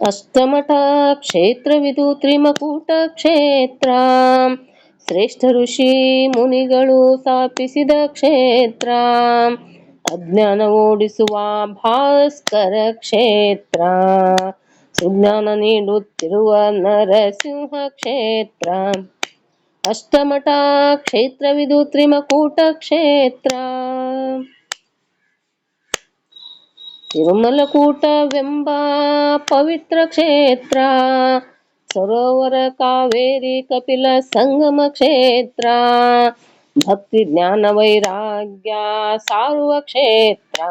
ಅಷ್ಟಮಠ ಕ್ಷೇತ್ರವಿದು ತ್ರಿಮಕೂಟ ಕ್ಷೇತ್ರ ಶ್ರೇಷ್ಠ ಋಷಿ ಮುನಿಗಳು ಸ್ಥಾಪಿಸಿದ ಕ್ಷೇತ್ರ. ಅಜ್ಞಾನ ಓಡಿಸುವ ಭಾಸ್ಕರ ಕ್ಷೇತ್ರ. ಸುಜ್ಞಾನ ನೀಡುತ್ತಿರುವ ನರಸಿಂಹ ಕ್ಷೇತ್ರ ಅಷ್ಟಮಠ ಕ್ಷೇತ್ರವಿದು ತ್ರಿಮಕೂಟ ಕ್ಷೇತ್ರ ತಿರುಮಲಕೂಟವೆಂಬ ಪವಿತ್ರ ಕ್ಷೇತ್ರ ಸರೋವರ ಕಾವೇರಿ ಕಪಿಲ ಸಂಗಮ ಕ್ಷೇತ್ರ ಭಕ್ತಿ ಜ್ಞಾನ ವೈರಾಗ್ಯ ಸಾರುವ ಕ್ಷೇತ್ರ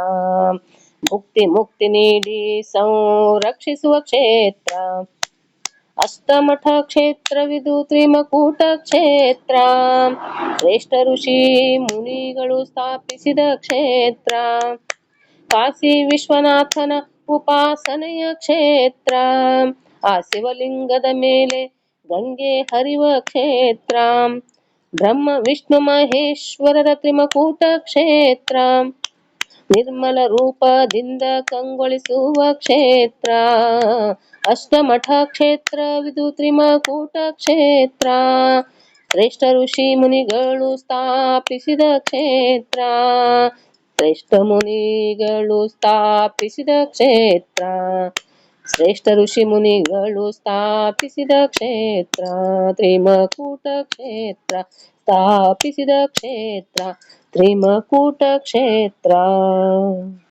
ಮುಕ್ತಿ ಮುಕ್ತಿ ನೀಡಿ ಸಂರಕ್ಷಿಸುವ ಕ್ಷೇತ್ರ ಅಷ್ಟಮಠ ಕ್ಷೇತ್ರವಿದು ತ್ರಿಮಕೂಟ ಕ್ಷೇತ್ರ ಶ್ರೇಷ್ಠ ಋಷಿ ಮುನಿಗಳು ಸ್ಥಾಪಿಸಿದ ಕ್ಷೇತ್ರ ಕಾಶಿ ವಿಶ್ವನಾಥನ ಉಪಾಸನೆಯ ಕ್ಷೇತ್ರ. ಆ ಶಿವಲಿಂಗದ ಮೇಲೆ ಗಂಗೆ ಹರಿವ ಕ್ಷೇತ್ರ. ಬ್ರಹ್ಮ, ವಿಷ್ಣು, ಮಹೇಶ್ವರರ ತ್ರಿಮಕೂಟ ಕ್ಷೇತ್ರ. ನಿರ್ಮಲ ರೂಪದಿಂದ ಕಂಗೊಳಿಸುವ ಕ್ಷೇತ್ರ. ಅಷ್ಟಮಠ ಕ್ಷೇತ್ರವಿದು ತ್ರಿಮಕೂಟ ಕ್ಷೇತ್ರ. ಶ್ರೇಷ್ಠ ಋಷಿ ಮುನಿಗಳು ಸ್ಥಾಪಿಸಿದ ಕ್ಷೇತ್ರ. ಶ್ರೇಷ್ಠ ಮುನಿಗಳು ಸ್ಥಾಪಿಸಿದ ಕ್ಷೇತ್ರ ಶ್ರೇಷ್ಠ ಋಷಿ ಮುನಿಗಳು ಸ್ಥಾಪಿಸಿದ ಕ್ಷೇತ್ರ ತ್ರಿಮಕೂಟ ಕ್ಷೇತ್ರ ಸ್ಥಾಪಿಸಿದ ಕ್ಷೇತ್ರ ತ್ರಿಮಕೂಟ ಕ್ಷೇತ್ರ